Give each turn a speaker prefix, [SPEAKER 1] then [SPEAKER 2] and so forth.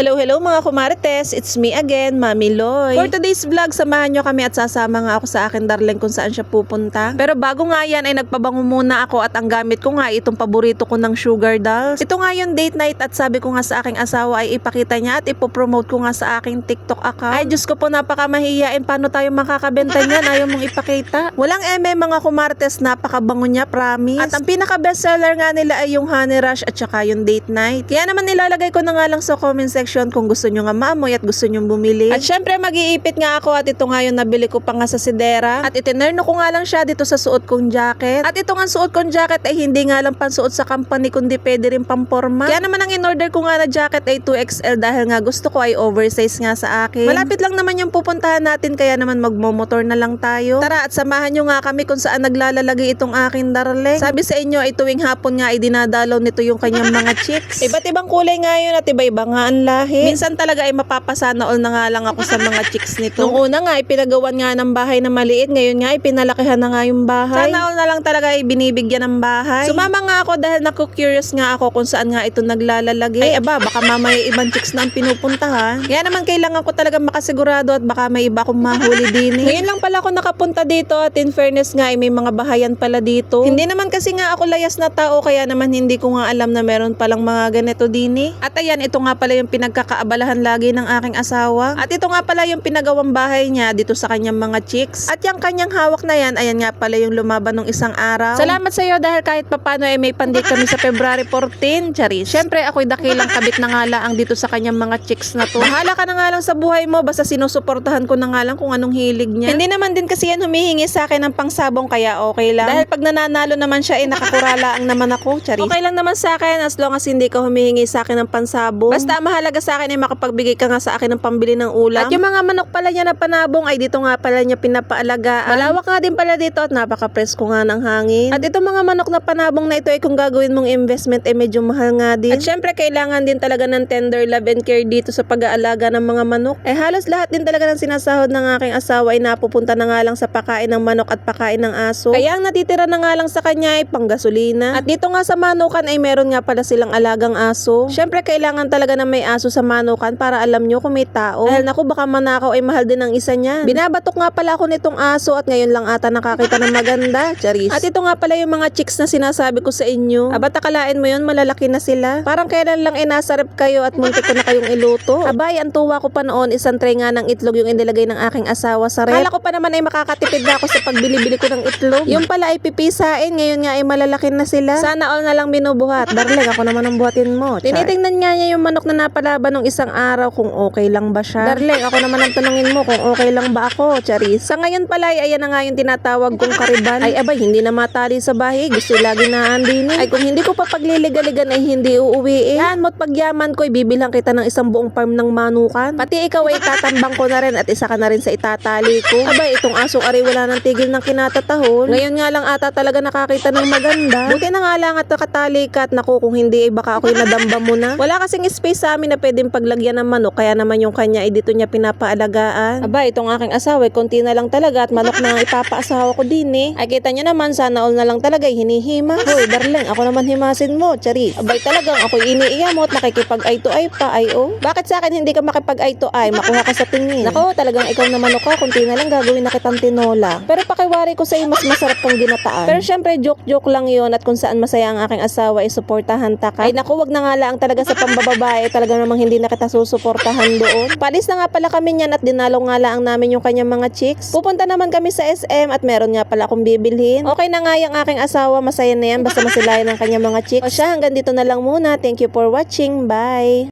[SPEAKER 1] Hello, hello mga kumarites. It's me again, Mami Loy. For today's vlog, samahan nyo kami at sasama nga ako sa akin darling kung saan siya pupunta. Pero bago nga yan ay nagpabango muna ako at ang gamit ko nga itong paborito ko ng sugar dolls. Ito nga yung date night at sabi ko nga sa aking asawa ay ipakita niya at ipopromote ko nga sa aking TikTok account. Ay Diyos ko po napakamahiyain paano tayo makakabenta niyan ayaw mong ipakita. Walang eme mga kumarites napakabango niya promise. At ang pinaka bestseller nga nila ay yung Honey Rush at saka yung date night. Kaya naman nilalagay ko na nga lang sa comment section kung gusto nyo nga maamoy at gusto nyo bumili. At syempre mag-iipit nga ako at ito nga yung nabili ko pa nga sa Sidera. At itinerno ko nga lang siya dito sa suot kong jacket. At ito nga suot kong jacket ay hindi nga lang pansuot sa company kundi pwede rin pamporma. Kaya naman ang in-order ko nga na jacket ay 2XL dahil nga gusto ko ay oversize nga sa akin. Malapit lang naman yung pupuntahan natin kaya naman magmomotor na lang tayo. Tara at samahan nyo nga kami kung saan naglalalagay itong aking darling. Sabi sa inyo ay tuwing hapon nga ay dinadalaw nito yung kanyang mga chicks. Iba't ibang kulay nga yun at iba-iba nga ang lahi. Minsan talaga ay mapapasana all na nga lang ako sa mga chicks nito. Nung una nga ay pinagawan nga ng bahay na maliit, ngayon nga ay pinalakihan na nga yung bahay. Sana all na lang talaga ay binibigyan ng bahay. Sumama nga ako dahil naku-curious nga ako kung saan nga ito naglalalagay. Ay aba, baka mamaya ibang chicks na ang pinupuntahan. Kaya naman kailangan ko talaga makasigurado at baka may iba akong mahuli din. eh. Ngayon lang pala ako nakapunta dito at in fairness nga ay may mga bahayan pala dito. Hindi naman kasi nga ako layas na tao kaya naman hindi ko nga alam na meron palang mga ganito din eh. At ayan, ito nga pala yung pinagkakaabalahan lagi ng aking asawa. At ito nga pala yung pinagawang bahay niya dito sa kanyang mga chicks. At yung kanyang hawak na yan, ayan nga pala yung lumaban ng isang araw. Salamat sa iyo dahil kahit papano ay may pandit kami sa February 14, Charis. Syempre ako'y dakilang kabit na nga lang dito sa kanyang mga chicks na to. Bahala ka na nga lang sa buhay mo basta sinusuportahan ko na nga lang kung anong hilig niya. Hindi naman din kasi yan humihingi sa akin ng pangsabong kaya okay lang. Dahil pag nananalo naman siya, eh nakakurala ang naman ako, Charis. Okay lang naman sa akin as long as hindi ka humihingi sa akin ng pansabong. Basta ang mahalaga sa akin ay makapagbigay ka nga sa akin ng pambili ng ulam. At yung mga manok pala niya na panabong ay dito nga pala niya pinapaalagaan. Malawak nga din pala dito at napaka-presko nga ng hangin. At itong mga manok na panabong na ito ay kung gagawin mong investment ay medyo mahal nga din. At syempre kailangan din talaga ng tender love and care dito sa pag-aalaga ng mga manok. Eh halos lahat din talaga ng sinasahod ng aking asawa ay napupunta na nga lang sa pakain ng manok at pakain ng aso. Kaya ang natitira na nga lang sa kanya ay panggasolina. At dito nga sa manukan ay meron nga pala silang alagang aso. Syempre kailangan talaga na may aso sa manukan para alam nyo kung may tao. Dahil naku baka manakaw ay mahal din ang isa niyan. Binabatok nga pala ako nitong aso at ngayon lang ata nakakita ng maganda. Charis. At ito nga pala yung mga chicks na sinasabi ko sa inyo. Aba takalain mo yun malalaki na sila. Parang kailan lang inasarap kayo at muntik ko na kayong iluto. Abay ang tuwa ko pa noon isang tray nga ng itlog yung inilagay ng aking asawa sa rep. Kala ko pa naman ay makakatipid na ako sa pagbili-bili ko ng itlog. Yung pala ay pipisain ngayon nga ay malalaki na sila. Sana all na lang binubuhat. Darling ako naman ang buhatin mo. Tinitingnan nga niya yung manok na napalaban ng isang araw kung okay lang ba siya. Darling ako naman ang tanungin mo kung okay lang ba ako, Charis. Sa ngayon pala ay ayan na nga yung tinatawag kong kariban. Ay abay hindi na matali sa bahay. Gusto lagi na andinin. Ay kung hindi ko pa pagliligaligan ay hindi uuwi eh. Yan mo't pagyaman ko ibibilang kita ng isang buong farm ng manukan. Pati ikaw ay tatambang ko na rin at isa ka na rin sa itatali ko. Abay itong asong ari wala ng tigil ng kinatatahol. Ngayon nga lang ata talaga nakakita ng maganda. Buti na nga lang at nakatali ka at naku kung hindi ay baka ako'y nadamba mo na. Wala kasing space sa amin na pwedeng paglagyan ng manok kaya naman yung kanya ay dito niya pinapaalagaan. Aba itong aking asawa ay konti na lang talaga at manok na ang ipapaasawa ko din eh. Ay kita niyo naman sana all na lang talaga ay hinihimas. Hoy darling ako naman himasin mo Charis. Abay talagang ako'y iniiya mo at nakikipag ay to ay pa ay oh. Bakit sa akin hindi ka makipag ay to ay makuha ka sa tingin. Nako talagang ikaw na manok ka kunti na lang gagawin na kitang tinola. Pero pakiwari ko sa iyo mas masarap kang ginataan. Pero syempre joke-joke lang yon at kung saan masaya ang aking asawa ay suportahan ta ka. Ay naku wag na nga lang talaga sa pambababae talaga namang hindi na kita susuportahan doon. Palis na nga pala kami niyan at dinalaw nga lang namin yung kanyang mga chicks. Pupunta naman kami sa SM at meron nga pala akong bibilhin. Okay na nga yung aking asawa masaya na yan basta masilayan ng kanyang mga chicks. O siya hanggang dito na lang muna. Thank you for watching. Bye!